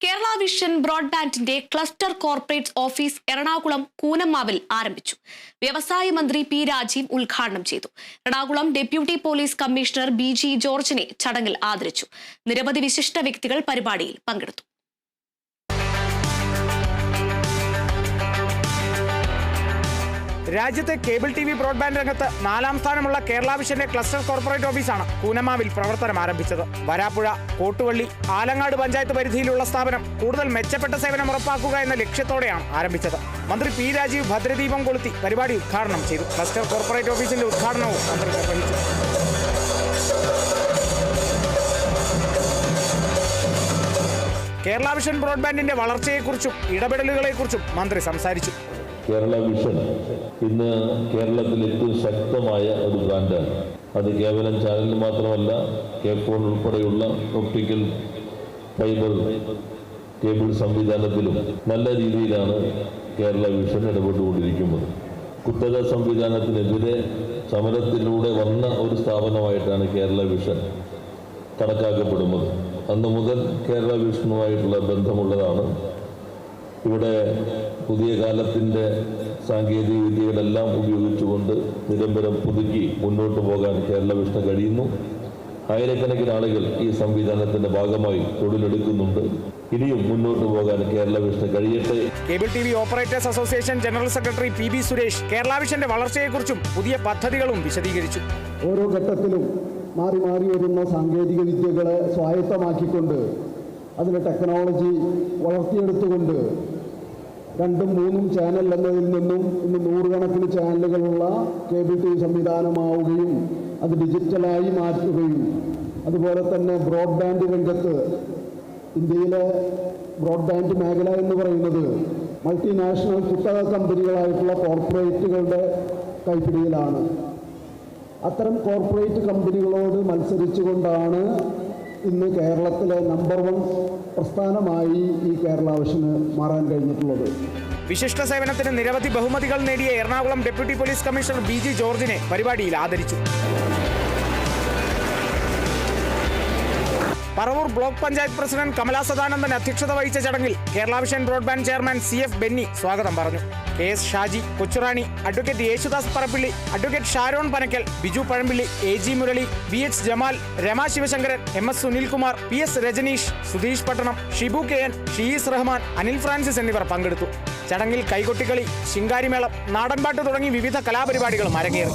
Kerala vision ബ്രോഡ്ബാൻഡിന്റെ cluster corporate office Ernakulam കൂനമ്മാവിൽ ആരംഭിച്ചു. വ്യവസായ മന്ത്രി പി രാജീവ് ഉദ്ഘാടനം ചെയ്തു. Ernakulam deputy police commissioner B ജോർജിനെ ചടങ്ങിൽ ആദരിച്ചു. നിരവധി വിശിഷ്ട വ്യക്തികൾ പരിപാടിയിൽ പങ്കെടുത്തു. രാജ്യത്തെ കേബിൾ ടി വി ബ്രോഡ്ബാൻഡ് രംഗത്ത് നാലാം സ്ഥാനമുള്ള കേരള വിഷന്റെ ക്ലസ്റ്റർ കോർപ്പറേറ്റ് ഓഫീസാണ് കൂനമാവിൽ പ്രവർത്തനം ആരംഭിച്ചത്. വരാപ്പുഴ കോട്ടുവള്ളി ആലങ്ങാട് പഞ്ചായത്ത് പരിധിയിലുള്ള സ്ഥാപനം കൂടുതൽ മെച്ചപ്പെട്ട സേവനം ഉറപ്പാക്കുക എന്ന ലക്ഷ്യത്തോടെയാണ് ആരംഭിച്ചത്. മന്ത്രി പി രാജീവ് ഭദ്രദീപം കൊളുത്തി പരിപാടി ഉദ്ഘാടനം ചെയ്തു. ക്ലസ്റ്റർ കോർപ്പറേറ്റ് ഓഫീസിന്റെ ഉദ്ഘാടനവും മന്ത്രി നിർവഹിച്ചു. കേരള വിഷൻ ബ്രോഡ്ബാൻഡിന്റെ വളർച്ചയെക്കുറിച്ചും ഇടപെടലുകളെക്കുറിച്ചും മന്ത്രി സംസാരിച്ചു. കേരള വിഷൻ ഇന്ന് കേരളത്തിൽ ഏറ്റവും ശക്തമായ ഒരു ബ്രാൻഡാണ് അത് കേവലം ചാനലിൽ മാത്രമല്ല കേഫോൺ ഉൾപ്പെടെയുള്ള ഒപ്റ്റിക്കൽ ഫൈബർ കേബിൾ സംവിധാനത്തിലും നല്ല രീതിയിലാണ് കേരള വിഷൻ ഇടപെട്ടുകൊണ്ടിരിക്കുന്നത്. കുത്തക സംവിധാനത്തിനെതിരെ സമരത്തിലൂടെ വന്ന ഒരു സ്ഥാപനമായിട്ടാണ് കേരള വിഷൻ കണക്കാക്കപ്പെടുന്നത്. അന്ന് മുതൽ കേരള വിഷനുമായിട്ടുള്ള ബന്ധമുള്ളതാണ്. ഇവിടെ പുതിയ കാലത്തിന്റെ സാങ്കേതിക വിദ്യകളെല്ലാം ഉപയോഗിച്ചുകൊണ്ട് നിരന്തരം പുതുക്കി മുന്നോട്ട് പോകാൻ കേരള വിഷ്ണു കഴിയുന്നു. ആയിരക്കണക്കിന് ആളുകൾ ഈ സംവിധാനത്തിന്റെ ഭാഗമായി തൊഴിലെടുക്കുന്നുണ്ട്. ഇനിയും മുന്നോട്ട് പോകാൻ കേരള വിഷ്ണു കഴിയട്ടെ. Cable T V operators association general secretary P B Suresh Kerala വിഷന്റെ വളർച്ചയെക്കുറിച്ചും പുതിയ പദ്ധതികളും വിശദീകരിച്ചു. ഓരോ ഘട്ടത്തിലും മാറി മാറി വരുന്ന സാങ്കേതിക വിദ്യകളെ സ്വായത്തമാക്കിക്കൊണ്ട് അതിന്റെ ടെക്നോളജി വളർത്തിയെടുത്തുകൊണ്ട് രണ്ടും മൂന്നും ചാനൽ എന്നതിൽ നിന്നും ഇന്ന് നൂറുകണക്കിന് ചാനലുകളുള്ള കേബിൾ ടി വി സംവിധാനമാവുകയും അത് ഡിജിറ്റലായി മാറ്റുകയും അതുപോലെ തന്നെ ബ്രോഡ്ബാൻഡ് രംഗത്ത് ഇന്ത്യയിലെ ബ്രോഡ്ബാൻഡ് മേഖല എന്ന് പറയുന്നത് മൾട്ടിനാഷണൽ കുത്തക കമ്പനികളായിട്ടുള്ള കോർപ്പറേറ്റുകളുടെ കൈപ്പിടിയിലാണ്. അത്തരം കോർപ്പറേറ്റ് കമ്പനികളോട് മത്സരിച്ചുകൊണ്ടാണ് ഇന്ന് കേരളത്തിലെ നമ്പർ വൺ പ്രസ്ഥാനമായി ഈ കേരള വിഷന് മാറാൻ കഴിഞ്ഞിട്ടുള്ളത്. വിശിഷ്ട സേവനത്തിന് നിരവധി ബഹുമതികൾ നേടിയ Ernakulam deputy police commissioner B G ജോർജിനെ പരിപാടിയിൽ ആദരിച്ചു. പറവൂർ ബ്ലോക്ക് പഞ്ചായത്ത് പ്രസിഡന്റ് കമലാ സദാനന്ദൻ അധ്യക്ഷത വഹിച്ച ചടങ്ങിൽ Kerala vision broadband chairman C F Benny സ്വാഗതം പറഞ്ഞു. K S Shaji Kochurani advocate Yesudas Parappilly advocate Sharon Panakkal Biju Pazhampilly A G Murali V H Jamal Rama Sivasankaran M S Sunilkumar P S Rajaneesh Sudheesh Pattanam Shibu K N Shees Rahman Anil Francis എന്നിവർ പങ്കെടുത്തു. ചടങ്ങിൽ കൈകൊട്ടിക്കളി ശിങ്കാരിമേളം നാടൻപാട്ട് തുടങ്ങി വിവിധ കലാപരിപാടികളും അരങ്ങേറി.